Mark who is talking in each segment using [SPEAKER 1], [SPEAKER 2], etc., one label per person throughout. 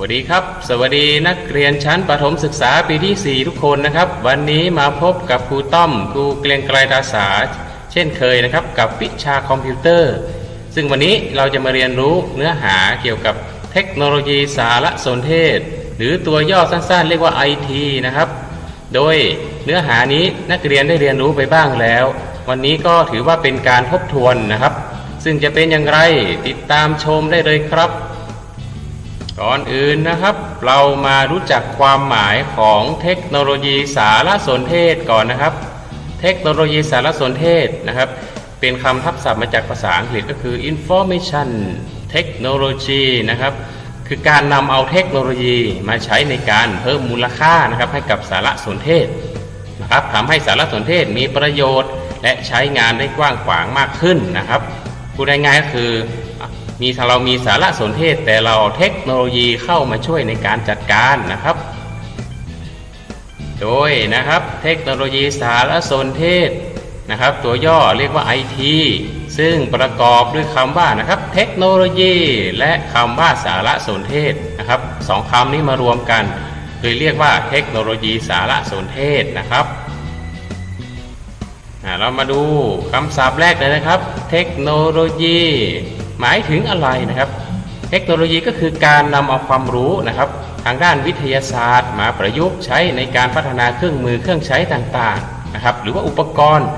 [SPEAKER 1] วัสดีครับ สวัสดีนักเรียนชั้นประถมศึกษาปีที่ 4 ทุกคนนะครับ วันนี้มาพบกับครูต้อมครูเกรียงไกรดาษาเช่นเคยนะครับ กับวิชาคอมพิวเตอร์ ซึ่งวันนี้เราจะมาเรียนรู้เนื้อหาเกี่ยวกับเทคโนโลยีสารสนเทศ หรือตัวย่อสั้นๆ เรียกว่า IT นะครับ โดยเนื้อหานี้นักเรียนได้เรียนรู้ไปบ้างแล้ว วันนี้ก็ถือว่าเป็นการทบทวนนะครับ ซึ่งจะเป็นอย่างไรติดตามชมได้เลยครับ ก่อนอื่นนะครับ เรามารู้จักความหมายของเทคโนโลยีสารสนเทศก่อนนะครับ เทคโนโลยีสารสนเทศนะครับ เป็นคำทับศัพท์มาจากภาษาอังกฤษก็คือ information technology นะครับ คือการนำเอาเทคโนโลยีมาใช้ในการเพิ่มมูลค่านะครับให้กับสารสนเทศนะครับทำให้สารสนเทศมีประโยชน์ และใช้งานได้กว้างขวางมากขึ้นนะครับพูดง่ายๆก็คือ มีเรามีสารสนเทศ แต่เราเทคโนโลยีเข้ามาช่วยในการจัดการนะครับ โดยนะครับเทคโนโลยีสารสนเทศนะครับ ตัวย่อเรียกว่า IT ซึ่งประกอบด้วยคำว่านะครับ เทคโนโลยี และคำว่าสารสนเทศนะครับสองคำนี้มารวมกันเลยเรียกว่าเทคโนโลยีสารสนเทศนะครับอ่าเรามาดูคำศัพท์แรกเลยนะครับ เทคโนโลยี หมายถึงอะไรนะครับ เทคโนโลยีก็คือการนำเอาความรู้นะครับ ทางด้านวิทยาศาสตร์ มาประยุกต์ใช้ในการพัฒนาเครื่องมือเครื่องใช้ต่างๆนะครับ หรือว่าอุปกรณ์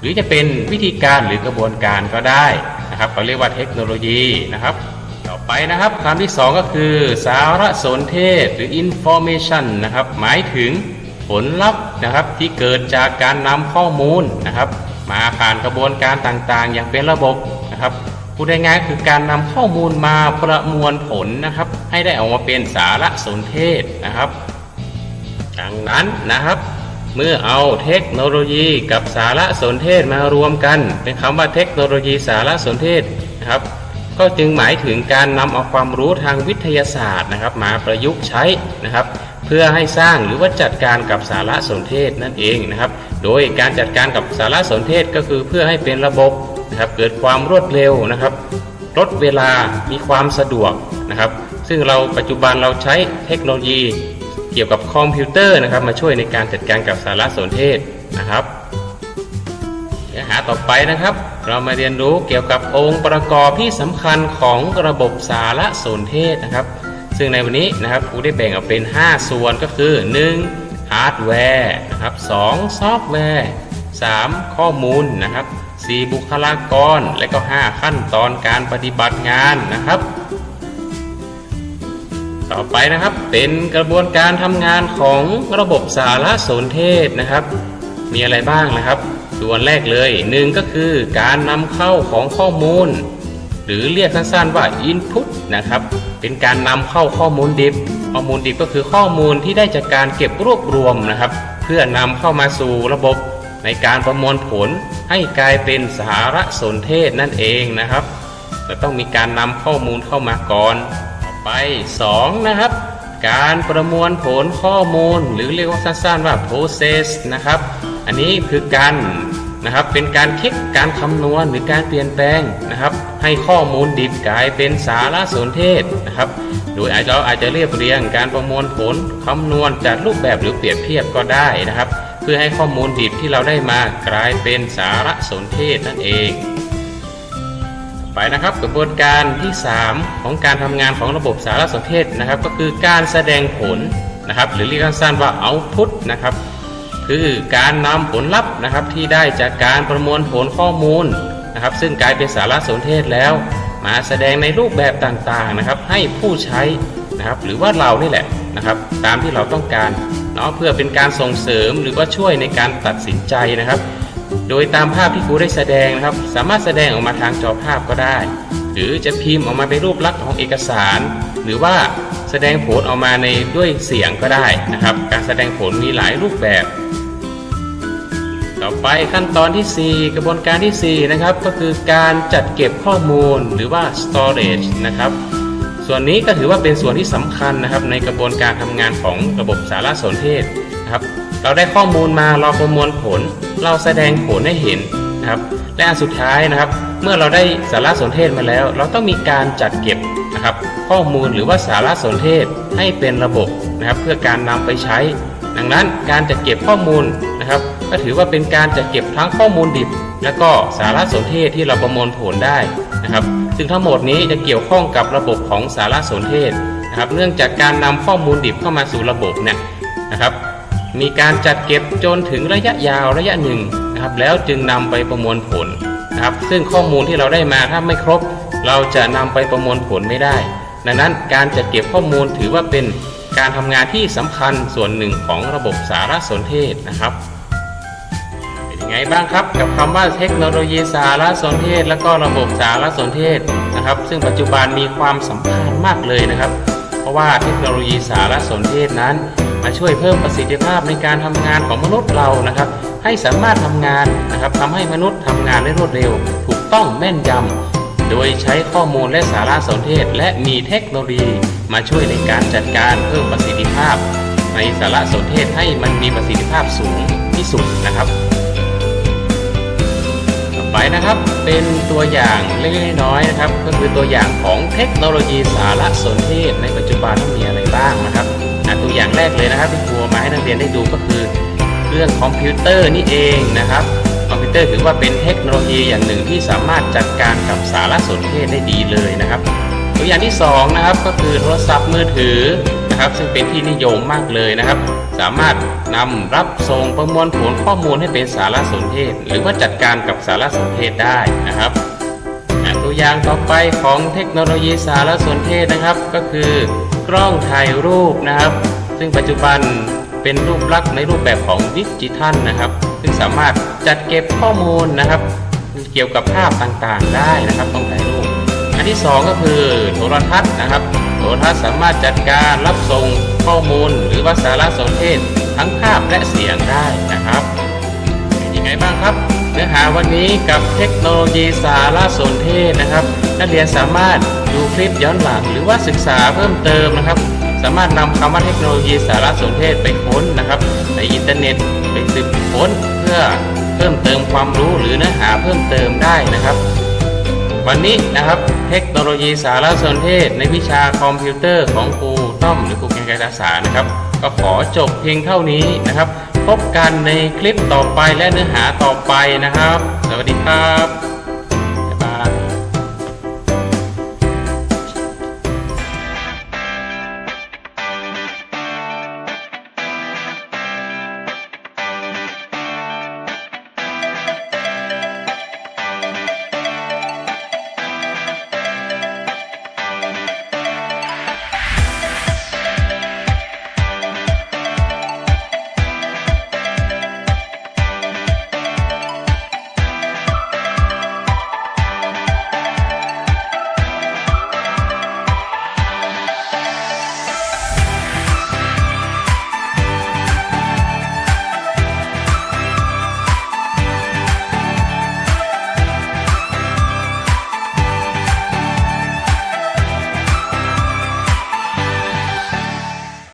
[SPEAKER 1] หรือจะเป็นวิธีการหรือกระบวนการก็ได้นะครับเราเรียกว่าเทคโนโลยีนะครับต่อไปนะครับคำที่สองก็คือ สารสนเทศหรือ information นะครับหมายถึงผลลัพธ์นะครับที่เกิดจากการนำข้อมูลนะครับ มาผ่านกระบวนการต่างๆ อย่างเป็นระบบนะครับ พูดง่ายๆคือการนำข้อมูลมาประมวลผลนะครับ ให้ได้ออกมาเป็นสารสนเทศนะครับ ดังนั้นนะครับ เมื่อเอาเทคโนโลยีกับสารสนเทศมารวมกัน เป็นคำว่าเทคโนโลยีสารสนเทศนะครับ ก็จึงหมายถึงการนำเอาความรู้ทางวิทยาศาสตร์นะครับ มาประยุกต์ใช้นะครับเพื่อให้สร้างหรือว่าจัดการกับสารสนเทศนั่นเองนะครับ โดยการจัดการกับสารสนเทศก็คือเพื่อให้เป็นระบบ นะครับเกิดความรวดเร็วนะครับลดเวลามีความสะดวกนะครับ ซึ่งเราปัจจุบันเราใช้เทคโนโลยีเกี่ยวกับคอมพิวเตอร์นะครับ มาช่วยในการจัดการกับสารสนเทศนะครับเนื้อหาต่อไปนะครับ เรามาเรียนรู้เกี่ยวกับองค์ประกอบที่สำคัญของระบบสารสนเทศนะครับ ซึ่งในวันนี้นะครับครูได้แบ่งออกเป็น 5 ส่วนก็คือ 1. ฮาร์ดแวร์นะครับ 2. ซอฟต์แวร์ 3. ข้อมูลนะครับ 4. บุคลากร และก็ 5 ขั้นตอนการปฏิบัติงานนะครับ ต่อไปนะครับเป็นกระบวนการทำงานของระบบสารสนเทศนะครับ มีอะไรบ้างนะครับ ส่วนแรกเลยหนึ่งก็คือการนำเข้าของข้อมูล หรือเรียกสั้นๆว่า Input นะครับ เป็นการนำเข้าข้อมูลดิบ ข้อมูลดิบก็คือข้อมูลที่ได้จากการเก็บรวบรวมนะครับ เพื่อนำเข้ามาสู่ระบบ ในการประมวลผลให้กลายเป็นสารสนเทศนั่นเองนะครับจะต้องมีการนำข้อมูลเข้ามาก่อนต่อไป 2 นะครับ การประมวลผลข้อมูลหรือเรียกว่าสั้นๆว่า process นะครับ อันนี้คือการนะครับเป็นการคิดการคำนวณหรือการเปลี่ยนแปลงนะครับ ให้ข้อมูลดิบกลายเป็นสารสนเทศนะครับ โดยอาจจะเราอาจจะเรียบเรียงการประมวลผลคำนวณจากรูปแบบหรือเปรียบเทียบก็ได้นะครับ เพื่อให้ข้อมูลดิบที่เราได้มากลายเป็นสารสนเทศนั่นเองไปนะครับกระบวนการที่ 3 ของการทำงานของระบบสารสนเทศนะครับ ก็คือการแสดงผลนะครับ หรือเรียกสั้นๆว่า output นะครับ คือการนำผลลัพธ์นะครับที่ได้จากการประมวลผลข้อมูลนะครับ ซึ่งกลายเป็นสารสนเทศแล้ว มาแสดงในรูปแบบต่างๆนะครับ ให้ผู้ใช้นะครับ หรือว่าเรานี่แหละนะครับ ตามที่เราต้องการ เนาะเพื่อเป็นการส่งเสริมหรือว่าช่วยในการตัดสินใจนะครับ โดยตามภาพที่ครูได้แสดงนะครับ สามารถแสดงออกมาทางจอภาพก็ได้ หรือจะพิมพ์ออกมาเป็นรูปลักษณ์ของเอกสาร หรือว่าแสดงผลออกมาในด้วยเสียงก็ได้นะครับ การแสดงผลมีหลายรูปแบบ ต่อไปขั้นตอนที่ 4 กระบวนการที่ 4 นะครับ ก็คือการจัดเก็บข้อมูลหรือว่า storage นะครับ ส่วนนี้ก็ถือว่าเป็นส่วนที่สำคัญนะครับ ในกระบวนการทำงานของระบบสารสนเทศนะครับ เราได้ข้อมูลมาเราประมวลผล เราแสดงผลให้เห็นนะครับ และอันสุดท้ายนะครับ เมื่อเราได้สารสนเทศมาแล้ว เราต้องมีการจัดเก็บนะครับ ข้อมูลหรือว่าสารสนเทศให้เป็นระบบนะครับ เพื่อการนำไปใช้ ดังนั้นการจะเก็บข้อมูลนะครับ ก็ถือว่าเป็นการจะเก็บทั้งข้อมูลดิบ และก็สารสนเทศที่เราประมวลผลได้ นะครับ ซึ่งทั้งหมดนี้จะเกี่ยวข้องกับระบบของสารสนเทศนะครับ เนื่องจากการนำข้อมูลดิบเข้ามาสู่ระบบเนี่ยนะครับ มีการจัดเก็บจนถึงระยะยาวระยะหนึ่งนะครับ แล้วจึงนำไปประมวลผลนะครับ ซึ่งข้อมูลที่เราได้มาถ้าไม่ครบ เราจะนำไปประมวลผลไม่ได้ ดังนั้นการจัดเก็บข้อมูลถือว่าเป็นการทำงานที่สำคัญส่วนหนึ่งของระบบสารสนเทศนะครับ บ้างครับกับคำว่าเทคโนโลยีสารสนเทศ และก็ระบบสารสนเทศนะครับ ซึ่งปัจจุบันมีความสำคัญมากเลยนะครับ เพราะว่าเทคโนโลยีสารสนเทศนั้น มาช่วยเพิ่มประสิทธิภาพในการทำงานของมนุษย์เรานะครับ ให้สามารถทำงานนะครับทำให้มนุษย์ทำงานได้รวดเร็ว ถูกต้องแม่นยำโดยใช้ข้อมูลและสารสนเทศ และมีเทคโนโลยีมาช่วยในการจัดการเพิ่มประสิทธิภาพ ในสารสนเทศให้มันมีประสิทธิภาพสูงที่สุดนะครับ ต่อไปนะครับ เป็นตัวอย่างเล็กๆน้อยๆนะครับ ก็คือตัวอย่างของเทคโนโลยีสารสนเทศ ในปัจจุบันมีอะไรบ้างนะครับตัวอย่างแรกเลยนะครับที่ครูมาให้นักเรียนได้ดูก็คือเครื่องคอมพิวเตอร์นี่เองนะครับคอมพิวเตอร์ถือว่าเป็นเทคโนโลยีอย่างหนึ่งที่สามารถจัดการกับสารสนเทศได้ดีเลยนะครับ ตัวอย่างที่สองนะครับก็คือโทรศัพท์มือถือ นะครับ ซึ่งเป็นที่นิยมมากเลยนะครับ สามารถนำรับส่งประมวลผลข้อมูลให้เป็นสารสนเทศ หรือว่าจัดการกับสารสนเทศได้นะครับตัวอย่างต่อไปของเทคโนโลยีสารสนเทศนะครับ ก็คือกล้องถ่ายรูปนะครับ ซึ่งปัจจุบันเป็นรูปลักษณ์ในรูปแบบของดิจิทัลนะครับ ซึ่งสามารถจัดเก็บข้อมูลนะครับ เกี่ยวกับภาพต่างๆได้นะครับต้องถ่ายรูป อันที่สองก็คือโทรทัศน์นะครับ ทรทัศน์สามารถจัดการรับส่งข้อมูลหรือว่าสารสนเทศ ทั้งภาพและเสียงได้นะครับเป็นยังไงบ้างครับ เนื้อหาวันนี้กับเทคโนโลยีสารสนเทศนะครับ นักเรียนสามารถดูคลิปย้อนหลังหรือว่าศึกษาเพิ่มเติมนะครับ สามารถนำคำว่าเทคโนโลยีสารสนเทศไปค้นนะครับ ในอินเทอร์เน็ตไปสืบค้นเพื่อเพิ่มเติมความรู้หรือเนื้อหาเพิ่มเติมได้นะครับ วันนี้นะครับเทคโนโลยีสารสนเทศในวิชาคอมพิวเตอร์ของครูต้อมหรือครูแกงไกรศาสนะครับ ก็ขอจบเพียงเท่านี้นะครับ พบกันในคลิปต่อไปและเนื้อหาต่อไปนะครับ สวัสดีครับ